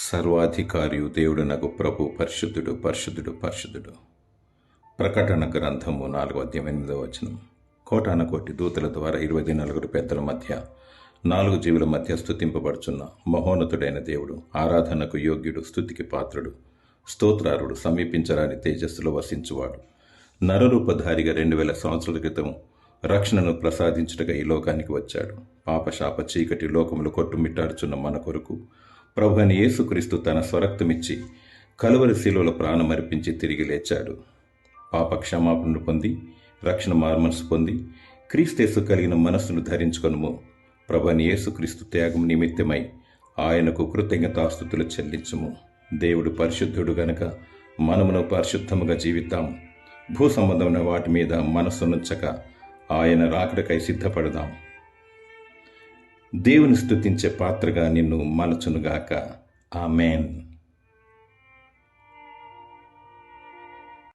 సర్వాధికారియు దేవుడు నగు ప్రభు పరిశుద్ధుడు పరిశుద్ధుడు పరిశుద్ధుడు. ప్రకటన గ్రంథము నాలుగు అధ్యాయం ఎనిమిదో వచనం. కోటాన కోటి దూతల ద్వారా ఇరవై నలుగురు పెద్దల మధ్య నాలుగు జీవుల మధ్య స్తుతింపబడుచున్న మహోన్నతుడైన దేవుడు ఆరాధనకు యోగ్యుడు స్థుతికి పాత్రుడు స్తోత్రారుడు సమీపించరాని తేజస్సులో వసించువాడు. నరరూపధారిగా రెండు వేల సంవత్సరాల క్రితం రక్షణను ప్రసాదించుటగా ఈ లోకానికి వచ్చాడు. పాపశాప చీకటి లోకములు కొట్టుమిట్టాడుచున్న మన కొరకు ప్రభు అని యేసుక్రీస్తు తన స్వరక్తమిచ్చి కలువరి శిలువల ప్రాణమర్పించి తిరిగి లేచాడు. పాప క్షమాపణను పొంది రక్షణ మార్మనసు పొంది క్రీస్తేసు కలిగిన మనస్సును ధరించుకొనుము. ప్రభని యేసుక్రీస్తు త్యాగం నిమిత్తమై ఆయనకు కృతజ్ఞతాస్థుతులు చెల్లించుము. దేవుడు పరిశుద్ధుడు గనక మనమును పరిశుద్ధముగా జీవిద్దాం. భూ సంబంధమైన వాటి మీద మనస్సునుంచక ఆయన రాకడకై సిద్ధపడదాం. దేవుని స్థుతించే పాత్రగా నిన్ను మలచునుగాక. ఆమెన్.